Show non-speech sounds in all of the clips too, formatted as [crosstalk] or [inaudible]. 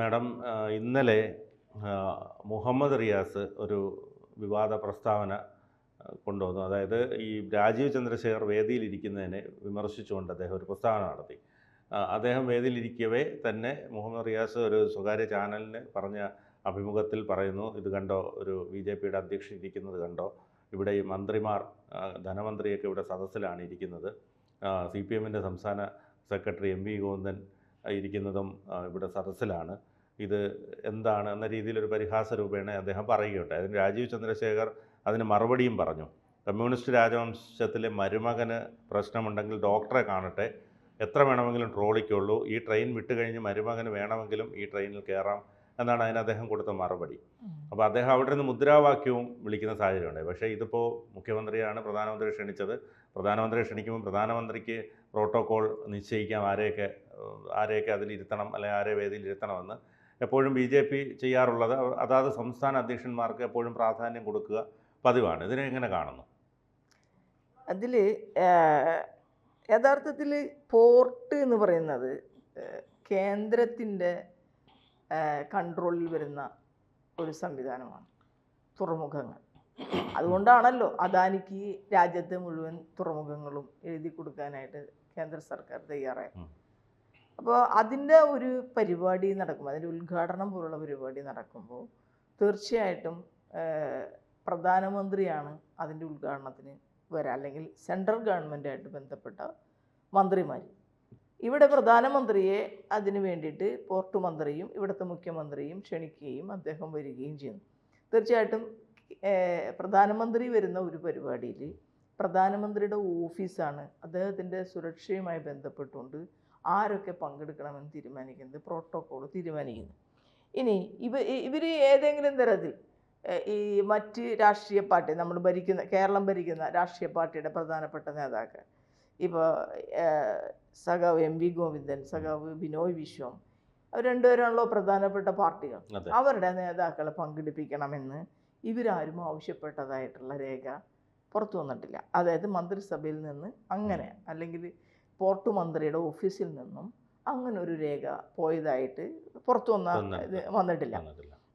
Madam ഇന്നലെ മുഹമ്മദ് റിയാസ് ഒരു വിവാദ പ്രസ്താവന കൊണ്ടുവന്നു. അതായത് ഈ രാജീവ് ചന്ദ്രശേഖർ വേദിയിലിരിക്കുന്നതിനെ വിമർശിച്ചുകൊണ്ട് അദ്ദേഹം ഒരു പ്രസ്താവന നടത്തി. അദ്ദേഹം വേദിയിലിരിക്കവേ തന്നെ മുഹമ്മദ് റിയാസ് ഒരു സ്വകാര്യ ചാനലിന് പറഞ്ഞ അഭിമുഖത്തിൽ പറയുന്നു ഇത് കണ്ടോ ഒരു ബി ജെ പിയുടെ അധ്യക്ഷൻ ഇരിക്കുന്നത് കണ്ടോ? ഇവിടെ ഈ മന്ത്രിമാർ ധനമന്ത്രിയൊക്കെ ഇവിടെ സദസ്സിലാണ് ഇരിക്കുന്നത്. സി പി എമ്മിന്റെ സംസ്ഥാന സെക്രട്ടറി എം വി ഗോവിന്ദൻ ഇരിക്കുന്നതും ഇവിടെ സദസ്സിലാണ്. ഇത് എന്താണ് എന്ന രീതിയിലൊരു പരിഹാസ രൂപേണ അദ്ദേഹം പറയുകയുണ്ടായി. അതിന് രാജീവ് ചന്ദ്രശേഖർ അതിന് മറുപടിയും പറഞ്ഞു. കമ്മ്യൂണിസ്റ്റ് രാജവംശത്തിലെ മരുമകന് പ്രശ്നമുണ്ടെങ്കിൽ ഡോക്ടറെ കാണട്ടെ. എത്ര വേണമെങ്കിലും ട്രോളിക്കുള്ളൂ. ഈ ട്രെയിൻ വിട്ടുകഴിഞ്ഞ് മരുമകന് വേണമെങ്കിലും ഈ ട്രെയിനിൽ കയറാം എന്നാണ് അതിന് അദ്ദേഹം കൊടുത്ത മറുപടി. അപ്പോൾ അദ്ദേഹം അവിടെ നിന്ന് മുദ്രാവാക്യവും വിളിക്കുന്ന സാഹചര്യമുണ്ടായി. പക്ഷേ ഇതിപ്പോൾ മുഖ്യമന്ത്രിയാണ് പ്രധാനമന്ത്രി ക്ഷണിച്ചത്. പ്രധാനമന്ത്രി ക്ഷണിക്കുമ്പോൾ പ്രധാനമന്ത്രിക്ക് പ്രോട്ടോക്കോൾ നിശ്ചയിക്കാം. ആരെയൊക്കെ ആരെയൊക്കെ അതിലിരുത്തണം അല്ലെങ്കിൽ ആരെ വേദിയിൽ ഇരുത്തണമെന്ന് എപ്പോഴും ബി ജെ പി ചെയ്യാറുള്ളത്. അതാത് സംസ്ഥാന അധ്യക്ഷന്മാർക്ക് എപ്പോഴും പ്രാധാന്യം കൊടുക്കുക പതിവാണ്. ഇതിനെ എങ്ങനെ കാണുന്നു? അതിൽ യഥാർത്ഥത്തിൽ പോർട്ട് എന്ന് പറയുന്നത് കേന്ദ്രത്തിന്റെ കൺട്രോളിൽ വരുന്ന ഒരു സംവിധാനമാണ്. തുറമുഖങ്ങൾ. അതുകൊണ്ടാണല്ലോ അദാനിക്ക് രാജ്യത്തെ മുഴുവൻ തുറമുഖങ്ങളും എഴുതി കൊടുക്കാനായിട്ട് കേന്ദ്ര സർക്കാർ തയ്യാറായത്. അപ്പോൾ അതിന്റെ ഒരു പരിപാടി നടക്കുമ്പോൾ അതിന്റെ ഉദ്ഘാടനം പോലുള്ള പരിപാടി നടക്കുമ്പോൾ തീർച്ചയായിട്ടും പ്രധാനമന്ത്രിയാണ് അതിന്റെ ഉദ്ഘാടനത്തിന് വരാം. അല്ലെങ്കിൽ സെൻട്രൽ ഗവൺമെന്റായിട്ട് ബന്ധപ്പെട്ട മന്ത്രിമാർ ഇവിടെ പ്രധാനമന്ത്രിയെ അതിന് വേണ്ടിയിട്ട് പോർട്ട് മന്ത്രിയും ഇവിടുത്തെ മുഖ്യമന്ത്രിയും ക്ഷണിക്കുകയും അദ്ദേഹം വരികയും ചെയ്യുന്നു. തീർച്ചയായിട്ടും പ്രധാനമന്ത്രി വരുന്ന ഒരു പരിപാടിയിൽ പ്രധാനമന്ത്രിയുടെ ഓഫീസാണ് അദ്ദേഹത്തിന്റെ സുരക്ഷയുമായി ബന്ധപ്പെട്ടുകൊണ്ട് ആരൊക്കെ പങ്കെടുക്കണമെന്ന് തീരുമാനിക്കുന്നത്? പ്രോട്ടോക്കോൾ തീരുമാനിക്കുന്നു. ഇനി ഇവ ഇവർ ഏതെങ്കിലും തരത്തിൽ ഈ മറ്റ് രാഷ്ട്രീയ പാർട്ടി നമ്മൾ ഭരിക്കുന്ന കേരളം ഭരിക്കുന്ന രാഷ്ട്രീയ പാർട്ടിയുടെ പ്രധാനപ്പെട്ട നേതാക്കൾ. ഇപ്പോൾ സഖാവ് എം വി ഗോവിന്ദൻ സഖാവ് ബിനോയ് വിശ്വം അവർ രണ്ടുപേരാണല്ലോ പ്രധാനപ്പെട്ട പാർട്ടികൾ. അവരുടെ നേതാക്കളെ പങ്കെടുപ്പിക്കണമെന്ന് ഇവരാരും ആവശ്യപ്പെട്ടതായിട്ടുള്ള രേഖ പുറത്തു വന്നിട്ടില്ല. അതായത് മന്ത്രിസഭയിൽ നിന്ന് അങ്ങനെ അല്ലെങ്കിൽ പോർട്ട് മന്ത്രിയുടെ ഓഫീസിൽ നിന്നും അങ്ങനെ ഒരു രേഖ പോയതായിട്ട് പുറത്തു വന്ന വന്നിട്ടില്ല.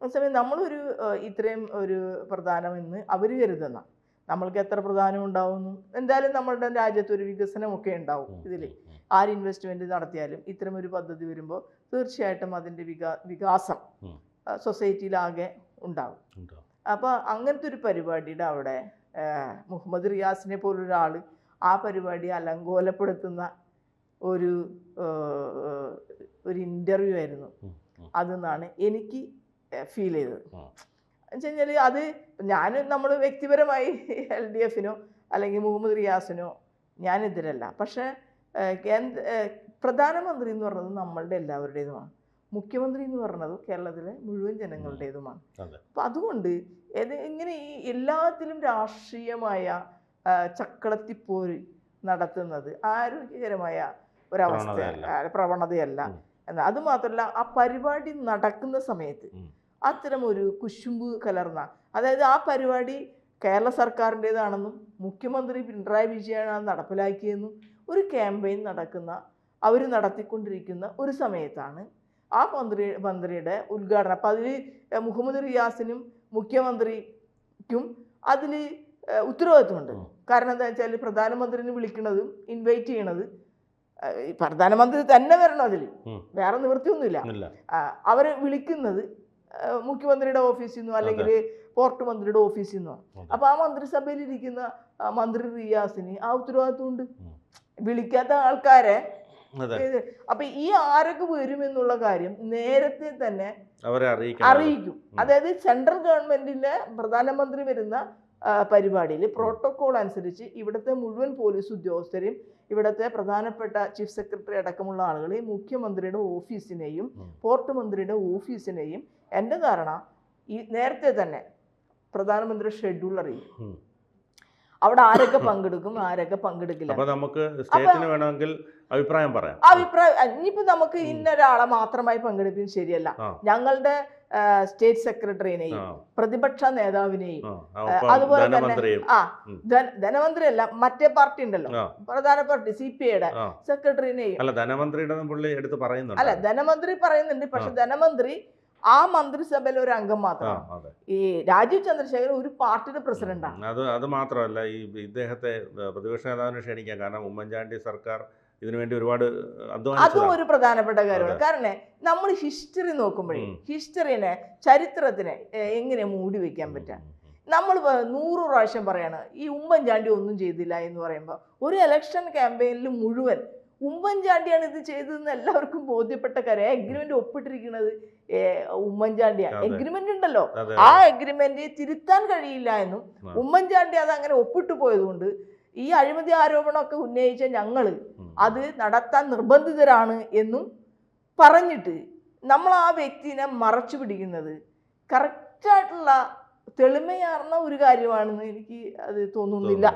അതേസമയം നമ്മളൊരു ഇത്രയും ഒരു പ്രധാനമെന്ന് അവർ കരുതുന്ന നമ്മൾക്ക് എത്ര പ്രധാനം ഉണ്ടാവുന്നു? എന്തായാലും നമ്മളുടെ രാജ്യത്ത് ഒരു വികസനമൊക്കെ ഉണ്ടാവും ഇതിൽ. ആര് ഇൻവെസ്റ്റ്മെന്റ് നടത്തിയാലും ഇത്തരം ഒരു പദ്ധതി വരുമ്പോൾ തീർച്ചയായിട്ടും അതിന്റെ വികാ വികാസം സൊസൈറ്റിയിലാകെ ഉണ്ടാവും. ഉണ്ടോ? അപ്പോൾ അങ്ങനത്തെ ഒരു പരിപാടിയുടെ അവിടെ മുഹമ്മദ് റിയാസിനെ പോലൊരാൾ ആ പരിപാടി അലങ്കോലപ്പെടുത്തുന്ന ഒരു ഒരു ഇന്റർവ്യൂ ആയിരുന്നു. അതെന്നാണ് എനിക്ക് ഫീൽ ചെയ്തത് ഉം. എന്ന് വെച്ച് കഴിഞ്ഞാൽ അത് ഞാൻ നമ്മൾ വ്യക്തിപരമായി എൽ ഡി എഫിനോ അല്ലെങ്കിൽ മുഹമ്മദ് റിയാസിനോ ഞാനെതിരല്ല പക്ഷേ കേന്ദ്ര പ്രധാനമന്ത്രി എന്ന് പറയുന്നത് നമ്മളുടെ എല്ലാവരുടേതുമാണ് മുഖ്യമന്ത്രി എന്ന് പറയുന്നത് കേരളത്തിലെ മുഴുവൻ ജനങ്ങളുടേതുമാണ്. അപ്പം അതുകൊണ്ട് ഇത് ഇങ്ങനെ ഈ എല്ലാത്തിലും രാഷ്ട്രീയമായ ചക്കളത്തിപ്പോര് നടത്തുന്നത് ആരോഗ്യകരമായ ഒരവസ്ഥ പ്രവണതയല്ല. എന്നാൽ അത് മാത്രമല്ല ആ പരിപാടി നടക്കുന്ന സമയത്ത്. അത്തരം ഒരു കുശുമ്പ് കലർന്ന അതായത് ആ പരിപാടി കേരള സർക്കാരിന്റേതാണെന്നും മുഖ്യമന്ത്രി പിണറായി വിജയനാണ് നടപ്പിലാക്കിയെന്നും ഒരു ക്യാമ്പയിൻ നടക്കുന്ന അവർ നടത്തിക്കൊണ്ടിരിക്കുന്ന ഒരു സമയത്താണ് ആ മന്ത്രി മന്ത്രിയുടെ ഉദ്ഘാടനം അപ്പം അതിൽ മുഹമ്മദ് റിയാസിനും മുഖ്യമന്ത്രിക്കും അതിൽ ഉത്തരവാദിത്വമുണ്ട്. കാരണം എന്താ വെച്ചാൽ പ്രധാനമന്ത്രിനെ വിളിക്കുന്നതും ഇൻവൈറ്റ് ചെയ്യണത് പ്രധാനമന്ത്രി തന്നെ വരണം അതിൽ. വേറെ നിവൃത്തിയൊന്നുമില്ല. അവർ വിളിക്കുന്നത് മുഖ്യമന്ത്രിയുടെ ഓഫീസിൽ നിന്നോ അല്ലെങ്കിൽ പോർട്ട് മന്ത്രിയുടെ ഓഫീസിൽ നിന്നോ അപ്പൊ അപ്പോൾ ആ മന്ത്രിസഭയിൽ ഇരിക്കുന്ന മന്ത്രി റിയാസിന് ആ ഉത്തരവാദിത്വമുണ്ട് ഉണ്ട്. വിളിക്കാത്ത ആൾക്കാരെ അപ്പൊ ഈ ആരൊക്കെ വരും എന്നുള്ള കാര്യം നേരത്തെ തന്നെ അവരെ അറിയിക്കും. അതായത് സെൻട്രൽ ഗവൺമെന്റിന്റെ പ്രധാനമന്ത്രി വരുന്ന പരിപാടിയിൽ പ്രോട്ടോകോൾ അനുസരിച്ച് ഇവിടുത്തെ മുഴുവൻ പോലീസ് ഉദ്യോഗസ്ഥരെയും ഇവിടുത്തെ പ്രധാനപ്പെട്ട ചീഫ് സെക്രട്ടറി അടക്കമുള്ള ആളുകളെയും മുഖ്യമന്ത്രിയുടെ ഓഫീസിനെയും. പോർട്ട് മന്ത്രിയുടെ ഓഫീസിനെയും എന്റെ ധാരണ ഈ നേരത്തെ തന്നെ പ്രധാനമന്ത്രി ഷെഡ്യൂൾ അറിയും. അവിടെ ആരൊക്കെ പങ്കെടുക്കും ആരൊക്കെ പങ്കെടുക്കില്ല. അപ്പൊ നമുക്ക് സ്റ്റേറ്റിന് വേണമെങ്കിൽ അഭിപ്രായം പറയാം. അഭിപ്രായം ഇനിയിപ്പോ നമുക്ക് ഇന്നൊരാളെ മാത്രമായി പങ്കെടുക്കുന്നത് ശരിയല്ല. ഞങ്ങളുടെ സ്റ്റേറ്റ് സെക്രട്ടറിനെയും പ്രതിപക്ഷ നേതാവിനെയും അതുപോലെ തന്നെ ആ ഉം. ധനമന്ത്രി അല്ല മറ്റേ പാർട്ടി ഉണ്ടല്ലോ. പ്രധാന പാർട്ടി സി പി ഐയുടെ. സെക്രട്ടറിനെയും. അല്ല ധനമന്ത്രിയുടെ പുള്ളി എടുത്ത് അല്ല ധനമന്ത്രി പറയുന്നുണ്ട് പക്ഷെ ധനമന്ത്രി ആ മന്ത്രിസഭയിലെ ഒരു അംഗം മാത്രമാണ് ഈ രാജീവ് ചന്ദ്രശേഖർ ഒരു പാർട്ടിയുടെ പ്രസിഡന്റാണ് അത് അത് മാത്രമല്ല ഈ ഇദ്ദേഹത്തെ പ്രതിപക്ഷ നേതാവിനെ ക്ഷണിക്കാം കാരണം ഉമ്മൻചാണ്ടി സർക്കാർ ഇതിനുവേണ്ടി ഒരുപാട് അതും ഒരു പ്രധാനപ്പെട്ട കാര്യമാണ്. കാരണം നമ്മൾ ഹിസ്റ്ററി നോക്കുമ്പോഴേ ഹിസ്റ്ററിനെ ചരിത്രത്തിനെ എങ്ങനെ മൂടി വെക്കാൻ പറ്റുക നമ്മൾ നൂറ് പ്രാവശ്യം പറയാണ് ഈ ഉമ്മൻചാണ്ടി ഒന്നും ചെയ്തില്ല എന്ന് പറയുമ്പോൾ ഒരു ഇലക്ഷൻ ക്യാമ്പയിനിൽ മുഴുവൻ ഉമ്മൻചാണ്ടിയാണ് ഇത് ചെയ്തതെന്ന് എല്ലാവർക്കും ബോധ്യപ്പെട്ട കാര്യം. എഗ്രിമെന്റ് ഒപ്പിട്ടിരിക്കുന്നത് ഉമ്മൻചാണ്ടിയാണ്. എഗ്രിമെന്റ് ഉണ്ടല്ലോ. ആ എഗ്രിമെന്റ് തിരുത്താൻ കഴിയില്ല എന്നും. ഉമ്മൻചാണ്ടി അത് അങ്ങനെ ഒപ്പിട്ടു പോയതുകൊണ്ട് ഈ അഴിമതി ആരോപണമൊക്കെ ഉന്നയിച്ച ഞങ്ങൾ അത് നടത്താൻ നിർബന്ധിതരാണ് എന്നും പറഞ്ഞിട്ട് നമ്മൾ ആ വ്യക്തിനെ മറച്ചു പിടിക്കുന്നത്. കറക്റ്റായിട്ടുള്ള തെളിമയാർന്ന ഒരു കാര്യമാണെന്ന് എനിക്ക് അത് തോന്നുന്നില്ല.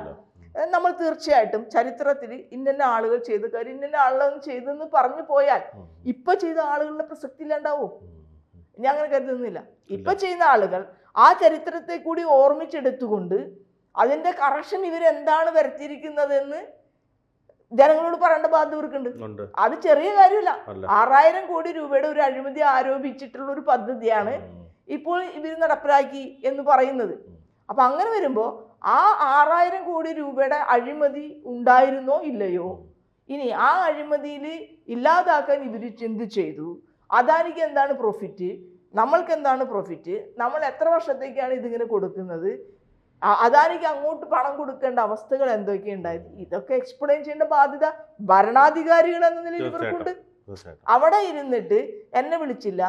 നമ്മൾ തീർച്ചയായിട്ടും ചരിത്രത്തിൽ ഇന്നലെ ആളുകൾ ചെയ്ത കാര്യം ഇന്ന ആളുകളൊന്നും ചെയ്തെന്ന് പറഞ്ഞു പോയാൽ. ഇപ്പൊ ചെയ്ത ആളുകളുടെ പ്രസക്തി ഇല്ലാണ്ടാവും. ഞാൻ അങ്ങനെ കരുതുന്നില്ല. ഇപ്പൊ ചെയ്യുന്ന ആളുകൾ ആ ചരിത്രത്തെ കൂടി ഓർമ്മിച്ചെടുത്തുകൊണ്ട് അതിന്റെ കറക്ഷൻ ഇവരെന്താണ് വരുത്തിയിരിക്കുന്നതെന്ന് ജനങ്ങളോട് പറയേണ്ട ബാധ്യത ഇവർക്കുണ്ട്. അത് ചെറിയ കാര്യമില്ല. ആറായിരം കോടി രൂപയുടെ ഒരു അഴിമതി ആരോപിച്ചിട്ടുള്ള ഒരു പദ്ധതിയാണ് ഇപ്പോൾ ഇവർ നടപ്പിലാക്കി എന്ന് പറയുന്നത്. അപ്പൊ അങ്ങനെ വരുമ്പോൾ ആ ആറായിരം കോടി രൂപയുടെ അഴിമതി ഉണ്ടായിരുന്നോ ഇല്ലയോ? ഇനി ആ അഴിമതിയിൽ ഇല്ലാതാക്കാൻ ഇവർ എന്ത് ചെയ്തു? അദാനിക്ക് എന്താണ് പ്രോഫിറ്റ് നമ്മൾക്ക് എന്താണ് പ്രോഫിറ്റ് നമ്മൾ എത്ര വർഷത്തേക്കാണ് ഇതിങ്ങനെ കൊടുക്കുന്നത്? അദാനിക്ക് അങ്ങോട്ട് പണം കൊടുക്കേണ്ട അവസ്ഥകൾ എന്തൊക്കെ ഉണ്ടായത് ഇതൊക്കെ എക്സ്പ്ലെയിൻ ചെയ്യേണ്ട ബാധ്യത ഭരണാധികാരികൾ എന്ന നിലയിൽ ഇവർക്കുണ്ട്. അവിടെ ഇരുന്നിട്ട് എന്നെ വിളിച്ചില്ല.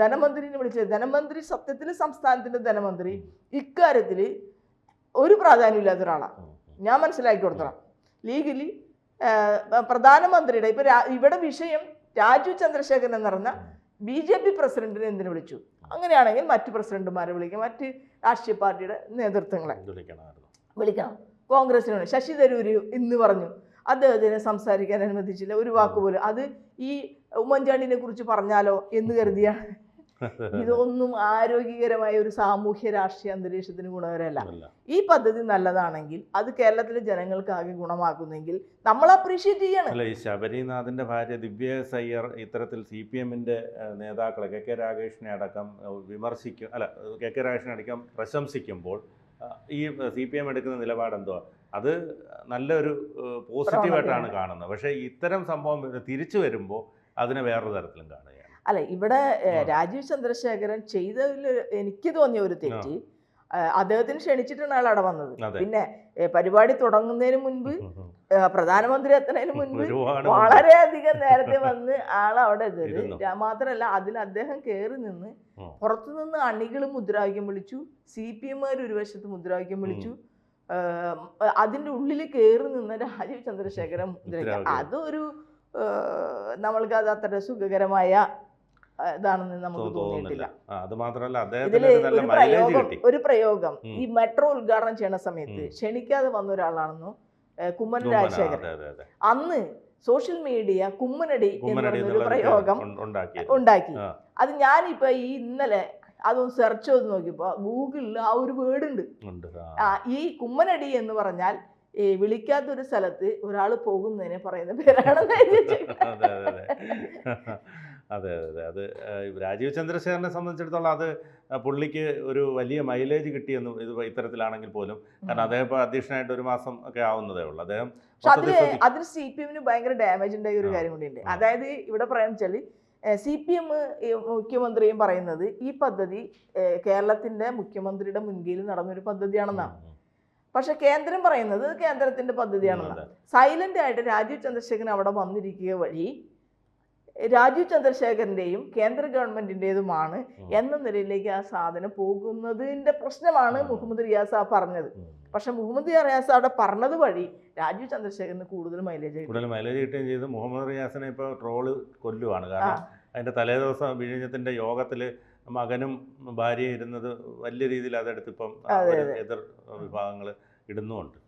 ധനമന്ത്രിനെ വിളിച്ചില്ല ധനമന്ത്രി സത്യത്തിൽ സംസ്ഥാനത്തിന്റെ ധനമന്ത്രി. ഇക്കാര്യത്തിൽ ഒരു പ്രാധാന്യമില്ലാത്ത ഒരാളാണ് ഞാൻ മനസ്സിലാക്കി കൊടുത്തണം ലീഗലി പ്രധാനമന്ത്രിയുടെ ഇപ്പൊ ഇവിടെ വിഷയം രാജു ചന്ദ്രശേഖരൻ എന്ന് പറഞ്ഞ ബി ജെ പി പ്രസിഡന്റിനെ എന്തിനു വിളിച്ചു? അങ്ങനെയാണെങ്കിൽ മറ്റ് പ്രസിഡന്റുമാരെ വിളിക്കാം. മറ്റ് രാഷ്ട്രീയ പാർട്ടിയുടെ നേതൃത്വങ്ങളെ വിളിക്കണം. കോൺഗ്രസിനാണ് ശശി തരൂര് ഇന്ന് പറഞ്ഞു അദ്ദേഹത്തിന് സംസാരിക്കാൻ അനുവദിച്ചില്ല. ഒരു വാക്ക് പോലും. അത് ഈ ഉമ്മൻചാണ്ടിനെ കുറിച്ച് പറഞ്ഞാലോ എന്ന് കരുതിയാണ് [laughs] ഇതൊന്നും ആരോഗ്യകരമായ ഒരു സാമൂഹ്യ രാഷ്ട്രീയ അന്തരീക്ഷത്തിന് ഗുണകരമല്ല. ഈ പദ്ധതി നല്ലതാണെങ്കിൽ അത് കേരളത്തിലെ ജനങ്ങൾക്ക് ആകെ ഗുണമാക്കുന്നെങ്കിൽ നമ്മൾ അപ്രീഷിയേറ്റ് ചെയ്യണം. അല്ല ഈ ശബരിനാഥിന്റെ ഭാര്യ ദിവ്യ സയ്യർ ഇത്തരത്തിൽ സി പി എമ്മിന്റെ നേതാക്കളെ കെ കെ രാഗേഷിനെ അടക്കം വിമർശിക്കും അല്ല കെ കെ രാഗേഷിനെ അടക്കം പ്രശംസിക്കുമ്പോൾ ഈ സി പി എം എടുക്കുന്ന നിലപാട് എന്തുവാ അത് നല്ലൊരു പോസിറ്റീവായിട്ടാണ് കാണുന്നത്. പക്ഷേ ഇത്തരം സംഭവം തിരിച്ചു വരുമ്പോൾ അതിനെ വേറൊരു തരത്തിലും കാണുകയാണ്. അല്ല ഇവിടെ രാജീവ് ചന്ദ്രശേഖരൻ ചെയ്തതിൽ എനിക്ക് തോന്നിയ ഒരു തെറ്റ് അദ്ദേഹത്തിന് ക്ഷണിച്ചിട്ടാണ് അയാൾ അവിടെ വന്നത്. പിന്നെ പരിപാടി തുടങ്ങുന്നതിന് മുൻപ് [laughs] പ്രധാനമന്ത്രി എത്തുന്നതിന് മുൻപ്. വളരെയധികം നേരത്തെ വന്ന് ആൾ അവിടെ എത്തിയത്. മാത്രമല്ല അതിൽ അദ്ദേഹം കയറി നിന്ന് പുറത്തുനിന്ന് അണികൾ മുദ്രാവാക്യം വിളിച്ചു സി പി എമ്മാർ ഒരു വശത്ത് മുദ്രാവാക്യം വിളിച്ചു ഏഹ്, അതിന്റെ ഉള്ളിൽ കയറി നിന്ന രാജീവ് ചന്ദ്രശേഖരൻ. അതൊരു നമ്മൾക്ക് അത് അത്ര സുഖകരമായ ഇതാണെന്ന് നമുക്ക് തോന്നിയിട്ടില്ല. അത് മാത്രമല്ല ഇതിൽ ഒരു പ്രയോഗം ഒരു പ്രയോഗം. ഈ മെട്രോ ഉദ്ഘാടനം ചെയ്യുന്ന സമയത്ത് ക്ഷണിക്കാതെ വന്ന ഒരാളാണെന്നു കുമ്മൻ രാജശേഖരൻ. അന്ന് സോഷ്യൽ മീഡിയ കുമ്മനടി എന്ന് കുമ്മനടി പറഞ്ഞൊരു എന്നുള്ള പ്രയോഗം ഉണ്ടാക്കി. അത് ഞാനിപ്പോ ഈ ഇന്നലെ അതൊന്ന് സെർച്ച് ചെയ്ത് നോക്കിയപ്പോ ഗൂഗിളിൽ ആ ഒരു വേർഡ് ഉണ്ട്. ആ. ഈ കുമ്മനടി എന്ന് പറഞ്ഞാൽ ഈ വിളിക്കാത്തൊരു സ്ഥലത്ത് ഒരാൾ പോകുന്നതിന് പറയുന്ന പേരാണെന്ന് അതെ അതെ അതെ. അതെ അതെ രാജീവ് ചന്ദ്രശേഖരനെ സംബന്ധിച്ചിടത്തോളം അത് പുള്ളിക്ക് ഒരു വലിയ മൈലേജ് കിട്ടിയെന്നും ഇത് ഇത്തരത്തിലാണെങ്കിൽ പോലും. കാരണം അദ്ദേഹം ഇപ്പൊ അധ്യക്ഷനായിട്ട് ഒരു മാസം ഒക്കെ ആവുന്നതേ ഉള്ളൂ. അദ്ദേഹം അതിന് സി പി എമ്മിന് ഭയങ്കര ഡാമേജ് ഉണ്ടായ ഒരു കാര്യം കൂടി ഉണ്ട് അതായത് ഇവിടെ പറയാന്ന് വെച്ചാൽ സി പി എം മുഖ്യമന്ത്രിയും പറയുന്നത് ഈ പദ്ധതി കേരളത്തിന്റെ കേരളത്തിന്റെ മുഖ്യമന്ത്രിയുടെ മുൻകൈയിൽ നടന്നൊരു പദ്ധതിയാണെന്നാണ്. പക്ഷെ കേന്ദ്രം പറയുന്നത് കേന്ദ്രത്തിന്റെ പദ്ധതിയാണെന്നാണ്. സൈലന്റ് ആയിട്ട് രാജീവ് ചന്ദ്രശേഖരൻ അവിടെ വന്നിരിക്കുക വഴി രാജീവ് ചന്ദ്രശേഖരന്റെയും കേന്ദ്ര ഗവൺമെന്റിന്റേതുമാണ് എന്ന നിലയിലേക്ക് ആ സാധനം പോകുന്നതിന്റെ പ്രശ്നമാണ്. മുഹമ്മദ് റിയാസ് ആ പറഞ്ഞത്. പക്ഷെ മുഹമ്മദ് റിയാസ് അവിടെ പറഞ്ഞത് വഴി രാജീവ് ചന്ദ്രശേഖരന് കൂടുതൽ മൈലേജ് കൂടുതൽ മൈലേജ് കിട്ടുകയും ചെയ്തു. മുഹമ്മദ് റിയാസിനെ ഇപ്പോൾ ട്രോൾ കൊല്ലുവാണ്. കാരണം അതിന്റെ തലേദിവസം വിഴിഞ്ഞത്തിന്റെ യോഗത്തിൽ മകനും ഭാര്യയും ഇരുന്നത് വലിയ രീതിയിൽ അതെടുത്ത് ഇപ്പം. എതിർ വിഭാഗങ്ങൾ ഇടുന്നുമുണ്ട്.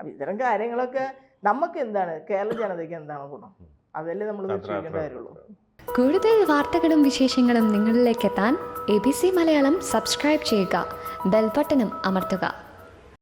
അപ്പം ഇത്തരം കാര്യങ്ങളൊക്കെ നമുക്ക് എന്താണ്? കേരള ജനതയ്ക്ക് എന്താണ് ഗുണം? അതല്ലേ നമ്മൾ കാര്യമുള്ളൂ. കൂടുതൽ വാർത്തകളും വിശേഷങ്ങളും നിങ്ങളിലേക്ക് എത്താൻ A B C Malayalam subscribe ചെയ്യുക. ബെൽബട്ടനും അമർത്തുക.